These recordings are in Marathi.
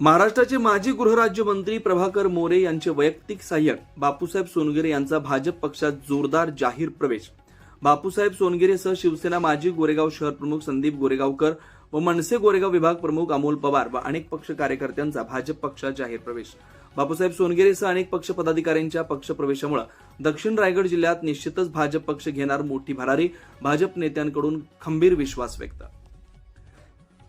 महाराष्ट्राचे माजी गृहराज्यमंत्री प्रभाकर मोरे यांचे वैयक्तिक सहाय्यक बापूसाहेब सोनगिरे यांचा भाजप पक्षात जोरदार जाहीर प्रवेश. बापूसाहेब सोनगिरेसह शिवसेना माजी गोरेगाव शहर प्रमुख संदीप गोरेगावकर व मनसे गोरेगाव विभाग प्रमुख अमोल पवार व अनेक पक्ष कार्यकर्त्यांचा भाजप पक्षात जाहीर प्रवेश. बापूसाहेब सोनगिरेसह अनेक पक्ष पदाधिकाऱ्यांच्या पक्ष प्रवेशामुळे दक्षिण रायगड जिल्ह्यात निश्चितच भाजप पक्ष घेणार मोठी भरारी भाजप नेत्यांकडून खंबीर विश्वास व्यक्त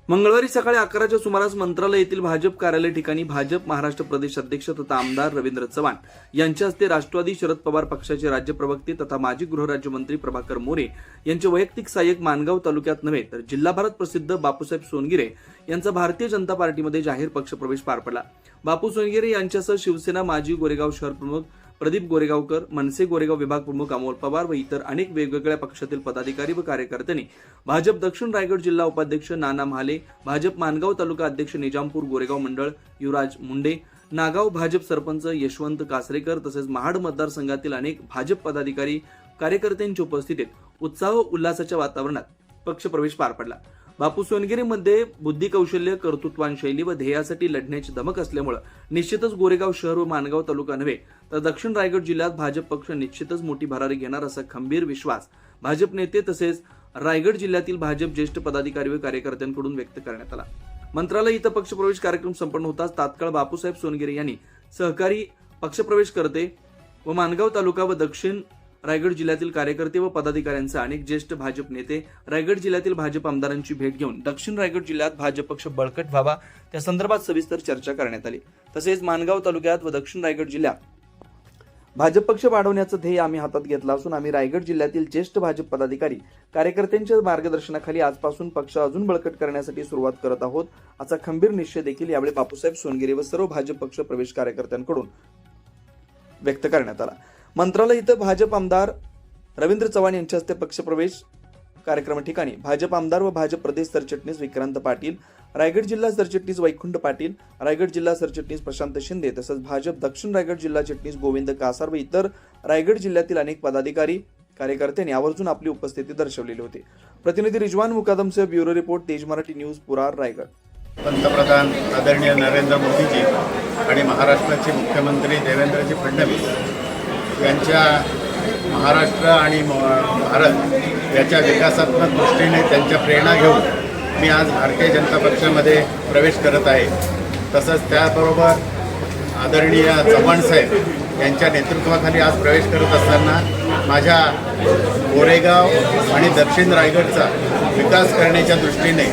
मंगळवारी सकाळी अकराच्या सुमारास मंत्रालय येथील भाजप कार्यालय ठिकाणी भाजप महाराष्ट्र प्रदेश अध्यक्ष तथा आमदार रवींद्र चव्हाण यांच्या हस्ते राष्ट्रवादी शरद पवार पक्षाचे राज्य प्रवक्ते तथा माजी गृहराज्यमंत्री प्रभाकर मोरे यांचे वैयक्तिक सहाय्यक मानगाव तालुक्यात नव्हे तर जिल्हाभरात प्रसिद्ध बापूसाहेब सोनगिरे यांचा भारतीय जनता पार्टीमध्ये जाहीर पक्षप्रवेश पार पडला. बापू सोनगिरे यांच्यासह शिवसेना माजी गोरेगाव शहर प्रमुख प्रदीप गोरेगावकर मनसे गोरेगाव विभाग प्रमुख अमोल पवार व इतर अनेक वेगवेगळ्या पक्षातील पदाधिकारी व कार्यकर्त्यांनी भाजप दक्षिण रायगड जिल्हा उपाध्यक्ष नाना महाले भाजप मानगाव तालुका अध्यक्ष निजामपूर गोरेगाव मंडळ युवराज मुंडे नागाव भाजप सरपंच यशवंत कासरेकर तसेच महाड मतदारसंघातील अनेक भाजप पदाधिकारी कार्यकर्त्यांच्या उपस्थितीत उत्साह व उल्हासाच्या वातावरणात पक्षप्रवेश पार पडला. बापू सोनगिरीमध्ये बुद्धी कौशल्य कर्तृत्वान शैली व ध्येयासाठी लढण्याची धमक असल्यामुळे निश्चितच गोरेगाव शहर व मानगाव तालुका नव्हे तर दक्षिण रायगड जिल्ह्यात भाजप पक्ष निश्चितच मोठी भरारी घेणार असा खंबीर विश्वास भाजप नेते तसेच रायगड जिल्ह्यातील भाजप ज्येष्ठ पदाधिकारी व कार्यकर्त्यांकडून व्यक्त करण्यात आला. मंत्रालय इथं पक्षप्रवेश कार्यक्रम संपन्न होताच तात्काळ बापूसाहेब सोनगिरे यांनी सहकारी पक्षप्रवेश करते व मानगाव तालुका व दक्षिण रायगड जिल्ह्यातील कार्यकर्ते व पदाधिकाऱ्यांचे अनेक ज्येष्ठ भाजप नेते रायगड जिल्ह्यातील भाजप आमदारांची भेट घेऊन दक्षिण रायगड जिल्ह्यात भाजप पक्ष बळकट व्हावा. त्या संदर्भात सविस्तर चर्चा करण्यात आली. तसेच मानगाव तालुक्यात व दक्षिण रायगड जिल्ह्यात भाजप पक्ष वाढवण्याचं ध्येय आम्ही हातात घेतलं असून आम्ही रायगड जिल्ह्यातील ज्येष्ठ भाजप पदाधिकारी कार्यकर्त्यांच्या मार्गदर्शनाखाली आजपासून पक्ष अजून बळकट करण्यासाठी सुरुवात करत आहोत असा खंबीर निश्चय देखील यावेळी बापूसाहेब सोनगिरे व सर्व भाजप पक्ष प्रवेश कार्यकर्त्यांकडून व्यक्त करण्यात आला. मंत्रालय इथं भाजप आमदार रवींद्र चव्हाण यांच्या हस्ते पक्षप्रवेश कार्यक्रमा ठिकाणी. भाजप आमदार व भाजप प्रदेश सरचिटणीस विक्रांत पाटील रायगड जिल्हा सरचिटणीस वैकुंठ पाटील रायगड जिल्हा सरचिटणीस प्रशांत शिंदे तसंच भाजप दक्षिण रायगड जिल्हा चिटणीस गोविंद कासार व इतर रायगड जिल्ह्यातील अनेक पदाधिकारी कार्यकर्त्यांनी आवर्जून आपली उपस्थिती दर्शवलेली होती. प्रतिनिधी रिजवान मुकादमसह ब्युरो रिपोर्ट तेज मराठी न्यूज पुरार रायगड. पंतप्रधान आदरणीय नरेंद्र मोदीजी आणि महाराष्ट्राचे मुख्यमंत्री देवेंद्रजी फडणवीस यांच्या महाराष्ट्र आणि म- भारत याच्या विकासात्मक दृष्टीने त्यांच्या प्रेरणा घेऊन मी आज भारतीय जनता पक्षामध्ये प्रवेश करत आहे. तसंच त्याबरोबर आदरणीय चव्हाण साहेब यांच्या नेतृत्वाखाली आज प्रवेश करत असताना माझ्या गोरेगाव आणि दक्षिण रायगडचा विकास करण्याच्या दृष्टीने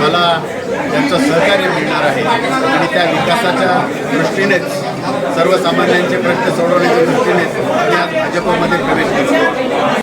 मला त्यांचं सहकार्य मिळणार आहे. आणि त्या विकासाच्या दृष्टीनेच सर्वसामान्यांचे प्रश्न सोडवण्याच्या दृष्टीनेच मी आज भाजपमध्ये प्रवेश करतो